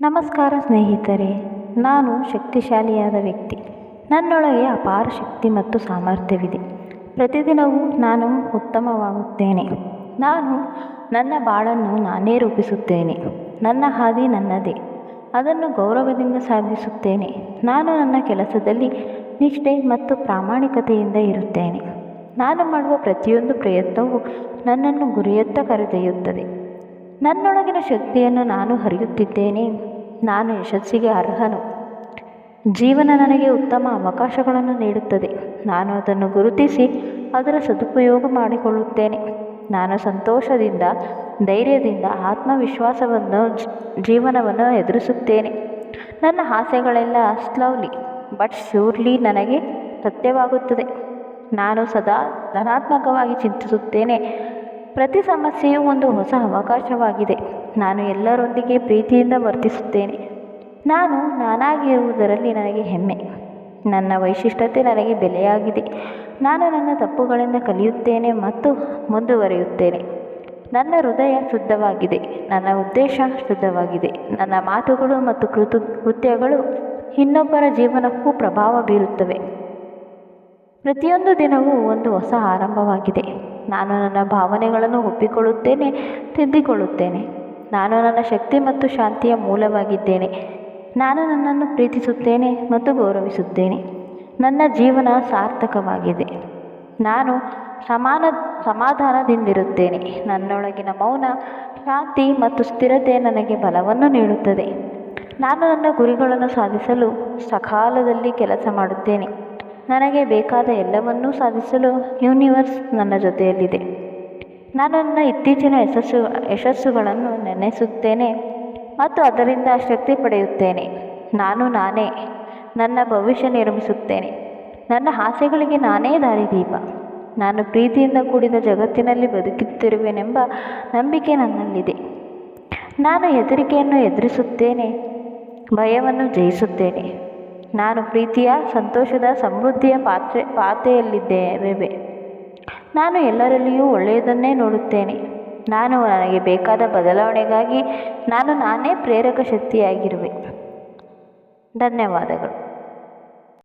ನಮಸ್ಕಾರ ಸ್ನೇಹಿತರೆ, ನಾನು ಶಕ್ತಿಶಾಲಿಯಾದ ವ್ಯಕ್ತಿ. ನನ್ನೊಳಗೆ ಅಪಾರ ಶಕ್ತಿ ಮತ್ತು ಸಾಮರ್ಥ್ಯವಿದೆ. ಪ್ರತಿದಿನವೂ ನಾನು ಉತ್ತಮವಾಗುತ್ತೇನೆ. ನಾನು ನನ್ನ ಬಾಳನ್ನು ನಾನೇ ರೂಪಿಸುತ್ತೇನೆ. ನನ್ನ ಹಾದಿ ನನ್ನದೇ. ಅದನ್ನು ಗೌರವದಿಂದ ಸಾಧಿಸುತ್ತೇನೆ. ನಾನು ನನ್ನ ಕೆಲಸದಲ್ಲಿ ನಿಷ್ಠೆ ಮತ್ತು ಪ್ರಾಮಾಣಿಕತೆಯಿಂದ ಇರುತ್ತೇನೆ. ನಾನು ಮಾಡುವ ಪ್ರತಿಯೊಂದು ಪ್ರಯತ್ನವೂ ನನ್ನನ್ನು ಗುರಿಯತ್ತ ಕರೆದೊಯ್ಯುತ್ತದೆ. ನನ್ನೊಳಗಿನ ಶಕ್ತಿಯನ್ನು ನಾನು ಹರಿಯುತ್ತಿದ್ದೇನೆ. ನಾನು ಯಶಸ್ಸಿಗೆ ಅರ್ಹನು. ಜೀವನ ನನಗೆ ಉತ್ತಮ ಅವಕಾಶಗಳನ್ನು ನೀಡುತ್ತದೆ. ನಾನು ಅದನ್ನು ಗುರುತಿಸಿ ಅದರ ಸದುಪಯೋಗ ಮಾಡಿಕೊಳ್ಳುತ್ತೇನೆ. ನಾನು ಸಂತೋಷದಿಂದ, ಧೈರ್ಯದಿಂದ, ಆತ್ಮವಿಶ್ವಾಸವನ್ನು, ಜೀವನವನ್ನು ಎದುರಿಸುತ್ತೇನೆ. ನನ್ನ ಆಸೆಗಳೆಲ್ಲ ಸ್ಲವ್ಲಿ ಬಟ್ ಶ್ಯೂರ್ಲಿ ನನಗೆ ಸತ್ಯವಾಗುತ್ತದೆ. ನಾನು ಸದಾ ಧನಾತ್ಮಕವಾಗಿ ಚಿಂತಿಸುತ್ತೇನೆ. ಪ್ರತಿ ಸಮಸ್ಯೆಯೂ ಒಂದು ಹೊಸ ಅವಕಾಶವಾಗಿದೆ. ನಾನು ಎಲ್ಲರೊಂದಿಗೆ ಪ್ರೀತಿಯಿಂದ ವರ್ತಿಸುತ್ತೇನೆ. ನಾನು ನಾನಾಗಿರುವುದರಲ್ಲಿ ನನಗೆ ಹೆಮ್ಮೆ. ನನ್ನ ವೈಶಿಷ್ಟ್ಯತೆ ನನಗೆ ಬೆಲೆಯಾಗಿದೆ. ನಾನು ನನ್ನ ತಪ್ಪುಗಳಿಂದ ಕಲಿಯುತ್ತೇನೆ ಮತ್ತು ಮುಂದುವರಿಯುತ್ತೇನೆ. ನನ್ನ ಹೃದಯ ಶುದ್ಧವಾಗಿದೆ. ನನ್ನ ಉದ್ದೇಶ ಶುದ್ಧವಾಗಿದೆ. ನನ್ನ ಮಾತುಗಳು ಮತ್ತು ಕೃತು ಕೃತ್ಯಗಳು ಇನ್ನೊಬ್ಬರ ಜೀವನಕ್ಕೂ ಪ್ರಭಾವ ಬೀರುತ್ತವೆ. ಪ್ರತಿಯೊಂದು ದಿನವೂ ಒಂದು ಹೊಸ ಆರಂಭವಾಗಿದೆ. ನಾನು ನನ್ನ ಭಾವನೆಗಳನ್ನು ಒಪ್ಪಿಕೊಳ್ಳುತ್ತೇನೆ, ತಿದ್ದಿಕೊಳ್ಳುತ್ತೇನೆ. ನಾನು ನನ್ನ ಶಕ್ತಿ ಮತ್ತು ಶಾಂತಿಯ ಮೂಲವಾಗಿದ್ದೇನೆ. ನಾನು ನನ್ನನ್ನು ಪ್ರೀತಿಸುತ್ತೇನೆ ಮತ್ತು ಗೌರವಿಸುತ್ತೇನೆ. ನನ್ನ ಜೀವನ ಸಾರ್ಥಕವಾಗಿದೆ. ನಾನು ಸಮಾನ ಸಮಾಧಾನದಿಂದಿರುತ್ತೇನೆ. ನನ್ನೊಳಗಿನ ಮೌನ, ಶಾಂತಿ ಮತ್ತು ಸ್ಥಿರತೆ ನನಗೆ ಬಲವನ್ನು ನೀಡುತ್ತದೆ. ನಾನು ನನ್ನ ಗುರಿಗಳನ್ನು ಸಾಧಿಸಲು ಸಕಾಲದಲ್ಲಿ ಕೆಲಸ ಮಾಡುತ್ತೇನೆ. ನನಗೆ ಬೇಕಾದ ಎಲ್ಲವನ್ನೂ ಸಾಧಿಸಲು ಯೂನಿವರ್ಸ್ ನನ್ನ ಜೊತೆಯಲ್ಲಿದೆ. ನಾನು ನನ್ನ ಇತ್ತೀಚಿನ ಯಶಸ್ಸು, ಯಶಸ್ಸುಗಳನ್ನು ನೆನೆಸುತ್ತೇನೆ ಮತ್ತು ಅದರಿಂದ ಶಕ್ತಿ ಪಡೆಯುತ್ತೇನೆ. ನಾನು ನಾನೇ ನನ್ನ ಭವಿಷ್ಯ ನಿರ್ಮಿಸುತ್ತೇನೆ. ನನ್ನ ಆಸೆಗಳಿಗೆ ನಾನೇ ದಾರಿದೀಪ. ನಾನು ಪ್ರೀತಿಯಿಂದ ಕೂಡಿದ ಜಗತ್ತಿನಲ್ಲಿ ಬದುಕುತ್ತಿರುವೆನೆಂಬ ನಂಬಿಕೆ ನನ್ನಲ್ಲಿದೆ. ನಾನು ಹೆದರಿಕೆಯನ್ನು ಎದುರಿಸುತ್ತೇನೆ, ಭಯವನ್ನು ಜಯಿಸುತ್ತೇನೆ. ನಾನು ಪ್ರೀತಿಯ, ಸಂತೋಷದ, ಸಮೃದ್ಧಿಯ ಪಾತ್ರೆ ಪಾತೆಯಲ್ಲಿದ್ದೇವೆ ನಾನು ಎಲ್ಲರಲ್ಲಿಯೂ ಒಳ್ಳೆಯದನ್ನೇ ನೋಡುತ್ತೇನೆ. ನಾನು ನನಗೆ ಬೇಕಾದ ಬದಲಾವಣೆಗಾಗಿ ನಾನು ನಾನೇ ಪ್ರೇರಕ ಶಕ್ತಿಯಾಗಿರುವೆ. ಧನ್ಯವಾದಗಳು.